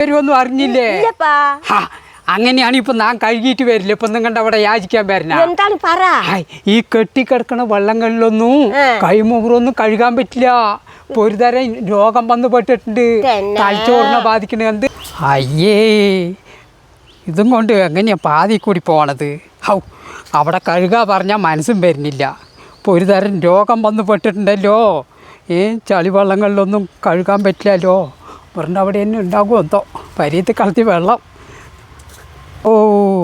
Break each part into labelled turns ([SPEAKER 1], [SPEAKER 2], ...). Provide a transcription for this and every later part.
[SPEAKER 1] വരുമൊന്നും അറിഞ്ഞില്ലേ? അങ്ങനെയാണ് ഇപ്പൊ നാം കഴുകിയിട്ട് വരില്ല? ഇപ്പൊ നിങ്ങളുടെ അവിടെ യാചിക്കാൻ വരണ?
[SPEAKER 2] എന്താണ് പറ?
[SPEAKER 1] ഈ കെട്ടിക്കിടക്കണ വെള്ളങ്ങളിലൊന്നും. കൈമുറൊന്നും കഴുകാൻ പറ്റില്ല. ഒരുതരം ഒരു തരം രോഗം വന്നു പെട്ടിട്ടുണ്ട്? തലച്ചോറിനെ ബാധിക്കണ എന്ത്? അയ്യേ ഇതും കൊണ്ട് എങ്ങനെയാ പാതി കൂടി പോണത്? ഹൗ അവിടെ കഴുകാ പറഞ്ഞാൽ മനസ്സും വരുന്നില്ല. ഇപ്പോൾ ഒരു തരം രോഗം വന്നു പെട്ടിട്ടുണ്ടല്ലോ. ഏ ചളിവെള്ളങ്ങളിലൊന്നും കഴുകാൻ പറ്റില്ലല്ലോ. പറഞ്ഞ അവിടെ തന്നെ ഉണ്ടാകുമോ എന്തോ. പരിയത്ത് കളത്തി വെള്ളം. ഓ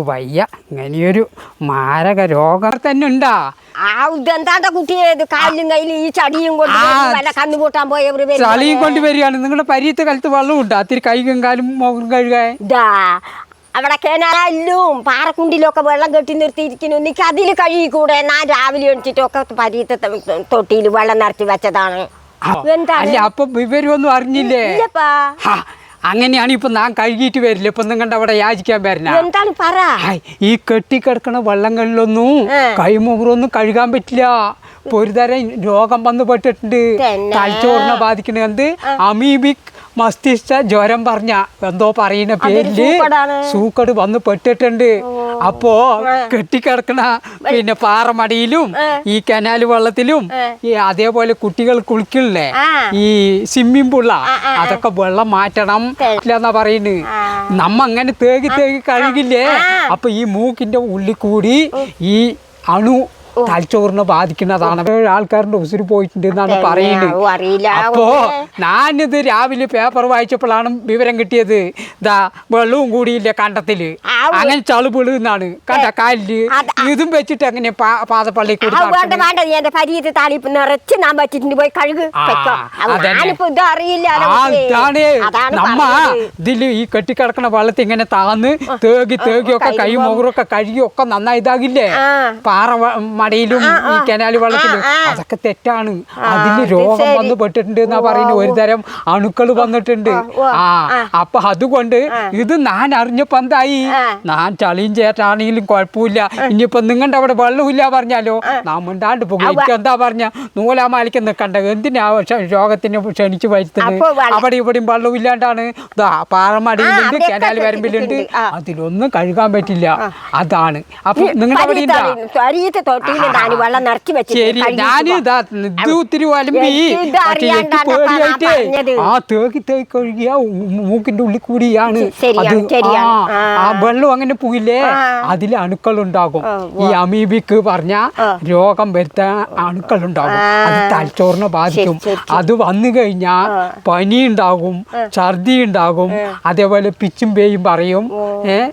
[SPEAKER 1] വയ്യ. ഇങ്ങനെയൊരു മാരക രോഗം. തന്നെ ഉണ്ടാ.
[SPEAKER 2] ആ ഇതെന്താണ്ട കുട്ടിയെ? ഇത് കാലിലും കയ്യിലും ഈ ചടിയും കൊണ്ട് വല്ല കണ്ണു കൂട്ടാൻ പോയവര് വരുന്നു.
[SPEAKER 1] ചളിയും കൊണ്ട് വരികയാണ്. നിങ്ങളുടെ പരീത്ത് കാലത്ത് വെള്ളം ഉണ്ട്? അത്തിരി കൈകും കാലും മുഖം കഴുകാൻ.
[SPEAKER 2] ഇതാ അവിടെ കിണലും പാറക്കുണ്ടിലൊക്കെ വെള്ളം കെട്ടി നിർത്തിയിരിക്കുന്നു. എനിക്ക് അതിൽ കഴുകിക്കൂടെ ഞാൻ രാവിലെ എണിച്ചിട്ടൊക്കെ പരീത്ത തൊട്ടിയിൽ വെള്ളം നിറച്ച് വെച്ചതാണ്.
[SPEAKER 1] അല്ല അപ്പൊ വിവരമൊന്നും അറിഞ്ഞില്ലേ? അങ്ങനെയാണ് ഇപ്പൊ നാം കഴുകിയിട്ട് വരില്ല? ഇപ്പൊ നിങ്ങളുടെ അവിടെ യാചിക്കാൻ വരണ
[SPEAKER 2] പറ?
[SPEAKER 1] ഈ കെട്ടിക്കിടക്കണ വെള്ളങ്ങളിലൊന്നും. കൈമുറൊന്നും കഴുകാൻ പറ്റില്ല. ഒരുതരം രോഗം വന്നു പെട്ടിട്ടുണ്ട്? തലച്ചോറിനെ ബാധിക്കണ എന്ത്? അമീബിക് മസ്തിഷ്ക ജ്വരം പറഞ്ഞ എന്തോ പറയുന്ന
[SPEAKER 2] പേരിൽ
[SPEAKER 1] സൂക്കട് വന്ന് പെട്ടിട്ടുണ്ട്. അപ്പോ കെട്ടിക്കിടക്കണ പിന്നെ പാറമടിയിലും ഈ കനാല് വെള്ളത്തിലും ഈ അതേപോലെ കുട്ടികൾ കുളിക്കില്ലേ? ഈ സ്വിമ്മിംഗ് പൂള അതൊക്കെ വെള്ളം മാറ്റണം എന്നാ പറയുന്നത് നമ്മ അങ്ങനെ തേകി തേകി കഴുകില്ലേ? അപ്പൊ ഈ മൂക്കിന്റെ ഉള്ളിൽ കൂടി ഈ അണു തലച്ചോറിനെ ബാധിക്കുന്നതാണ്. ഏഴ് ആൾക്കാരുടെ ഉസിര് പോയിട്ടുണ്ട് എന്നാണ് പറയുന്നത്. അപ്പോ. ഞാനിത് രാവിലെ പേപ്പർ വായിച്ചപ്പോഴാണ് വിവരം കിട്ടിയത്. ഇതാ വെള്ളവും കൂടിയില്ല
[SPEAKER 2] കണ്ടത്തിൽ.
[SPEAKER 1] അങ്ങനെ ചളുപിൾ എന്നാണ് കണ്ട
[SPEAKER 2] കാലിൽ
[SPEAKER 1] ഇതും വെച്ചിട്ട് അങ്ങനെ
[SPEAKER 2] പാതപ്പള്ളി
[SPEAKER 1] നമ്മ. ഇതിൽ ഈ കെട്ടിക്കിടക്കണ വെള്ളത്തിൽ ഇങ്ങനെ താന്ന് തേകി തേകി ഒക്കെ കൈ മുഖറൊക്കെ കഴുകി ഒക്കെ നന്നായി ഇതാകില്ലേ. പാറ മടയിലും ഈ കനാല് വെള്ളത്തിലും. അതൊക്കെ തെറ്റാണ്.
[SPEAKER 2] അതിന്
[SPEAKER 1] രോഗം. വന്ന് പെട്ടിട്ടുണ്ട് എന്നാ പറയുന്നത്. ഒരു തരം അണുക്കൾ വന്നിട്ടുണ്ട്. ആ. അപ്പൊ അതുകൊണ്ട് ഇത് ഞാൻ അറിഞ്ഞപ്പോ എന്തായി? ഞാൻ ചളിയും ചേട്ടാണെങ്കിലും കുഴപ്പമില്ല. ഇനിയിപ്പോ നിങ്ങളുടെ അവിടെ വെള്ളമില്ല പറഞ്ഞാലോ? നാം മിണ്ടാണ്ട് പോകും. എനിക്ക് എന്താ പറഞ്ഞ? നൂലാമാലിക്ക് നിൽക്കണ്ട. എന്തിനാ രോഗത്തിന് ക്ഷണിച്ചു വരുത്തുന്നത്? അവിടെ ഇവിടെയും വെള്ളം ഇല്ലാണ്ടാണ് ദാ പാറമടിയിലുണ്ട് കനാൽ വരമ്പിലുണ്ട്. അതിലൊന്നും കഴുകാൻ പറ്റില്ല. അതാണ്. അപ്പൊ നിങ്ങളുടെ അവിടെ
[SPEAKER 2] വെള്ളം നിറച്ച്
[SPEAKER 1] ശരി ഞാൻ ഇതാ ഇത് ഒത്തിരി വലമ്പി പേടിയായിട്ടേ. ആ തേക്കി തേക്കി കഴുകിയ മൂക്കിന്റെ ഉള്ളിൽ കൂടിയാണ്. ആ, വെള്ളം അങ്ങനെ പോയില്ലേ. അതിൽ അണുക്കൾ ഉണ്ടാകും ഈ അമീബിക്ക് പറഞ്ഞ രോഗം വരുത്താൻ അണുക്കൾ ഉണ്ടാകും അത് തലച്ചോറിനെ ബാധിക്കും. അത് വന്നു കഴിഞ്ഞാൽ പനി ഉണ്ടാകും ഛർദി ഉണ്ടാകും അതേപോലെ പിച്ചും പേയും പറയും. ഏഹ്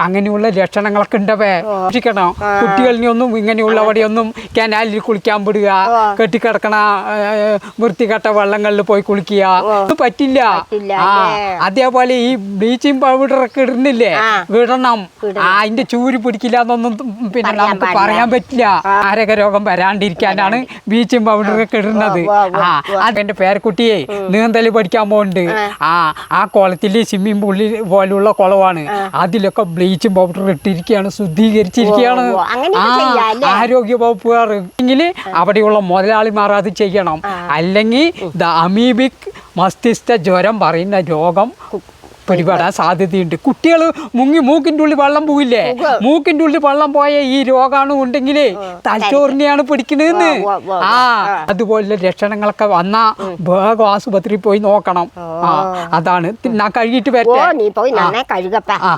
[SPEAKER 1] അങ്ങനെയുള്ള ലക്ഷണങ്ങളൊക്കെ ഉണ്ടവേ. സൂക്ഷിക്കണം. കുട്ടികളിനെ ഒന്നും ഇങ്ങനെയുള്ളവിടെയൊന്നും കനാലിൽ കുളിക്കാൻ വിടുക കെട്ടിക്കിടക്കണ വൃത്തികെട്ട വെള്ളങ്ങളിൽ പോയി കുളിക്കുക. ഒന്നും പറ്റില്ല. ആ അതേപോലെ ഈ ബ്ലീച്ചിങ് പൗഡറൊക്കെ ഇടുന്നില്ലേ?
[SPEAKER 2] ആ.
[SPEAKER 1] അതിന്റെ ചൂര് പിടിക്കില്ല എന്നൊന്നും പിന്നെ നമുക്ക് പറയാൻ പറ്റില്ല. ആരോഗ്യ രോഗം വരാണ്ടിരിക്കാനാണ് ബ്ലീച്ചിങ് പൗഡർ ഒക്കെ ഇടുന്നത്. ആ അത് എന്റെ പേരക്കുട്ടിയെ നീന്തൽ പഠിക്കാൻ പോകുന്നുണ്ട് ആ. ആ കുളത്തിൽ സ്വിമ്മിംഗ് പൂളിൽ പോലുള്ള കുളമാണ് അതിലൊക്കെ ബ്ലീച്ചിങ് പൗഡർ ഇട്ടിരിക്കുകയാണ് ശുദ്ധീകരിച്ചിരിക്കുകയാണ്. ആ? ആരോഗ്യ വകുപ്പുകാർ അവിടെയുള്ള മുതലാളിമാർ അത് ചെയ്യണം. അല്ലെങ്കിൽ ദ അമീബിക് മസ്തിഷ്ക ജ്വരം പറയുന്ന രോഗം പിടിപെടാൻ സാധ്യതയുണ്ട്. കുട്ടികൾ മുങ്ങി മൂക്കിന്റെ ഉള്ളിൽ വെള്ളം പോയില്ലേ മൂക്കിന്റെ ഉള്ളിൽ വെള്ളം പോയ ഈ രോഗമാണ് ഉണ്ടെങ്കിൽ തലച്ചോറിനെയാണ് പിടിക്കണതെന്ന്
[SPEAKER 2] ഉവ്വ്
[SPEAKER 1] ആ. അതുപോലെ ലക്ഷണങ്ങളൊക്കെ വന്നാ വേഗം ആശുപത്രിയിൽ പോയി നോക്കണം. ആ അതാണ്. ഞാൻ കഴുകിയിട്ട് വരട്ടെ? ആ.